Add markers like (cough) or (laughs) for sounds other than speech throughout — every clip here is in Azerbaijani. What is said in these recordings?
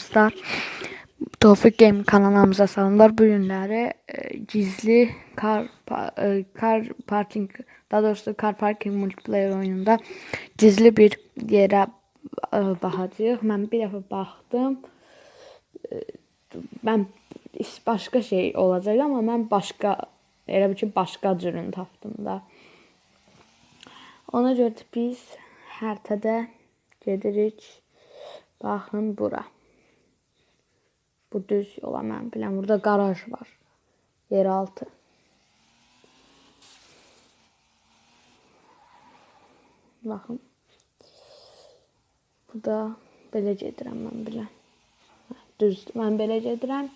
dostlar. Tofik Game kanalımıza salamlar. Bu günləri e, gizli kar pa- e, kar parking daha doğrusu kar parking multiplayer oyununda gizli bir yerə e, baxacağıq. Mən bir dəfə baxdım. E, Mən başqa şey olacaq amma mən başqa elə bil ki başqa cürünü tapdım da. Ona görə biz xəritədə gedirik. Baxın bura. Bu düz yola mən biləm. Burada qaraj var. Yeraltı. Baxın. Bu da belə gedirəm mən biləm. Hə, Düzdür. Mən belə gedirəm.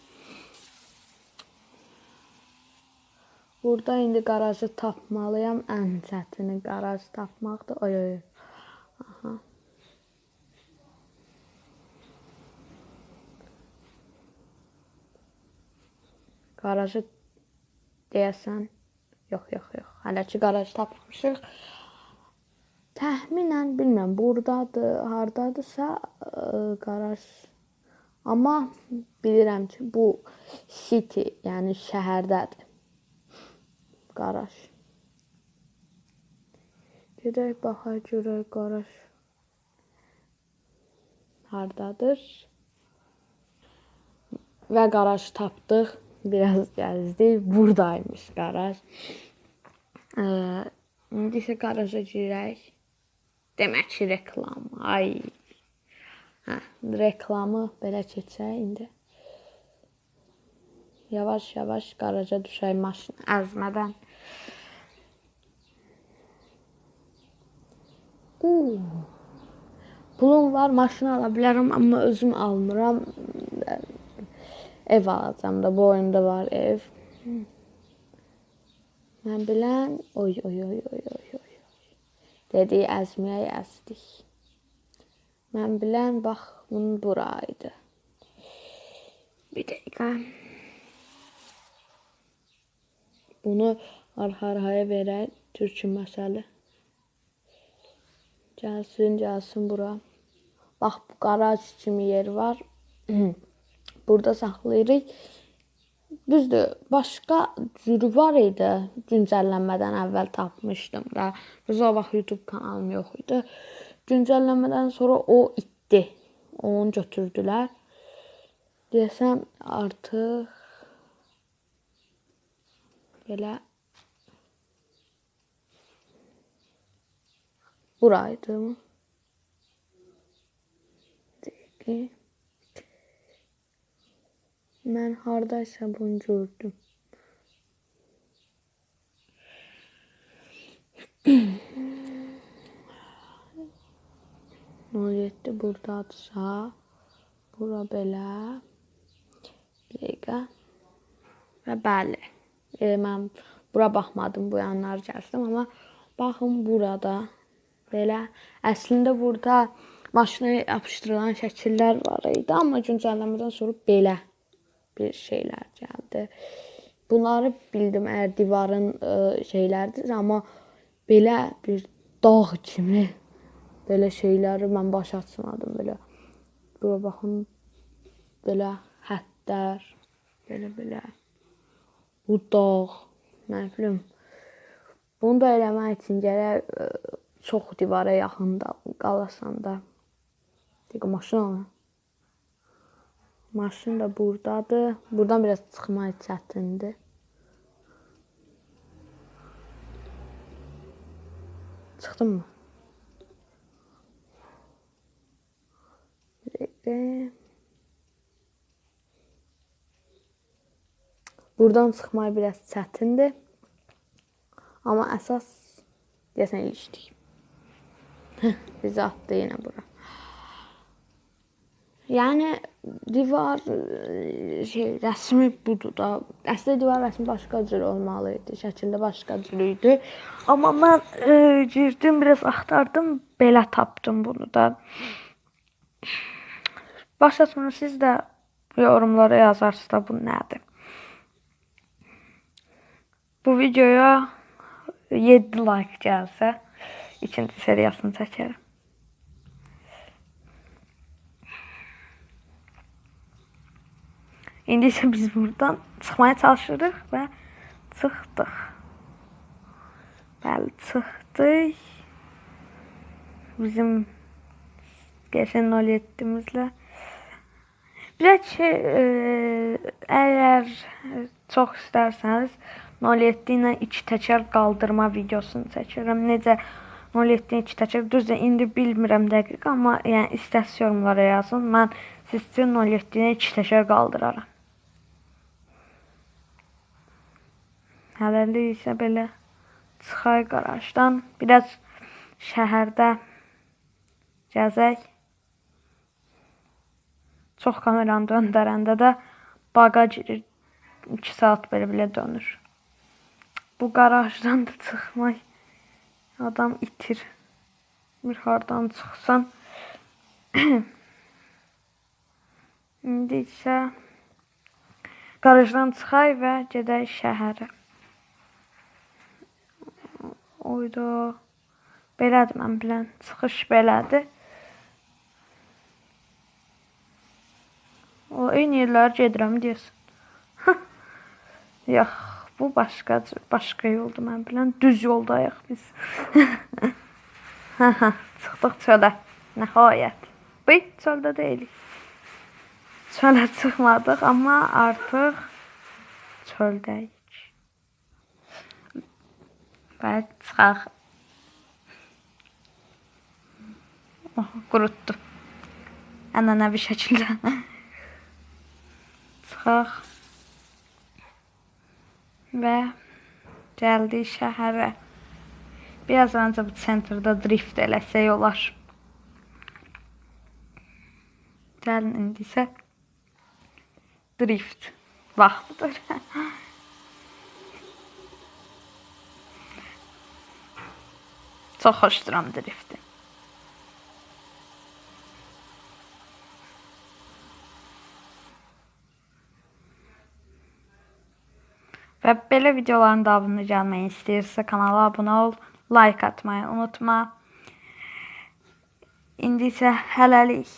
Burada indi qarajı tapmalıyam. Ən çətini qaraj tapmaqdır. Oy oy. Qarajı deyəsən yox, yox, yox. Hələ ki qaraj tapmışıq. Təxminən bilmirəm, burdadır, hardadırsa ə, qaraj. Amma bilirəm ki, bu city, yəni şəhərdədir. Qaraj. Gedək baxaq görək qaraj hardadır. Və qaraj tapdıq. Biraz gəzdik. Buradaymış qaraj. Ee, indi isə qaraja girək. Demək ki, reklam. Ay. Hə, reklamı belə keçək indi. Yavaş-yavaş qaraja düşək maşını əzmədən. Uuu. Pulum var, maşın ala bilərəm, amma özüm almıram. Ev alacağım da, bu oyunda var ev. Mən bilən, oy oy oy oy oy oy. Dedi əzməyə əzdik. Mən bilən, bax, bunun buraydı. Bir dəqiqə. Bunu arxa-arxaya verək, türkü məsələ. Gəlsin, gəlsin bura. Bax, bu qaraj kimi yer var. (clears throat) Burada saxlayırıq. Düzdür, başqa cürü var idi. Güncəllənmədən əvvəl tapmışdım da. Bizə o vaxt YouTube kanalım yox idi. Güncəllənmədən sonra o itdi. Onu götürdülər. Deyəsən artıq belə buraydı mı? Dəqiqə. Mən hardaysa bunu gördüm. Nuriyyətdə buradadırsa, bura belə. Dəqiqə. Və bəli. E, mən bura baxmadım, bu yanlar gəldim, amma baxın burada belə. Əslində burada maşına yapışdırılan şəkillər var idi, amma güncəlləmədən sonra belə bir şeylər gəldi. Bunları bildim əgər divarın ə, şeylərdir, amma belə bir dağ kimi belə şeyləri mən başa düşmədim belə. Bura baxın belə həddlər, belə belə. Bu dağ, nə bilim. Bunu da eləmək üçün gərək ə, çox divara yaxında qalasan da. Dəqiqə maşın alın. Maşın da buradadır. Buradan biraz çıxmaq çətindir. Çıxdım mı? Buradan çıxmaq biraz çətindir. Amma əsas deyəsən ilişdik. Bizi atdı yenə bura. Yəni divar e, şey rəsmi budur da. Əslində divar rəsmi başqa cür olmalı idi. Şəkildə başqa cür idi. Amma mən e, girdim, biraz axtardım, belə tapdım bunu da. Düşmürəm siz də yorumlara yazarsınız da bu nədir. Bu videoya 7 like gəlsə, ikinci seriyasını çəkərəm. İndi isə biz buradan çıxmaya çalışırıq və çıxdıq. Bəli, çıxdıq. Bizim geçen 07'imizle. Bir ki, e, eğer çok isterseniz 07 ilə iki təkər qaldırma videosunu çəkirəm. Necə 07 iki təkər düzdür indi bilmirəm dəqiq, amma yəni istəsəz yorumlara yazın. Mən siz üçün 07 ilə iki təkər qaldıraram. Hələlik isə belə çıxay qarajdan. Biraz şəhərdə gəzək. Çox kameranı döndərəndə də baqa girir. 2 saat belə-belə dönür. Bu qarajdan da çıxmaq adam itir. Bir hardan çıxsan. (clears throat) İndi isə qarajdan çıxay və gedək şəhərə. Oyda. Belədir mən bilən. Çıxış belədir. O eyni yerlərə gedirəm deyəsən. Yox, bu başqa başqa yoldur mən bilən. Düz yoldayıq biz. (laughs) Çıxdıq çölə. Nəhayət. Bu çöldə deyilik. Çölə (laughs) çıxmadıq, amma artıq çöldəyik. Çıxaq. Oh, qurutdu. Ənənəvi şəkildə. Çıxaq. Və gəldik şəhərə. Biraz öncə bu sentrdə drift eləsək olar. Gəlin indi isə drift vaxtıdır. Çox xoşduram drifti. Və belə videoların davamını gəlməyi istəyirsə kanala abunə ol, like atmayı unutma. İndi isə hələlik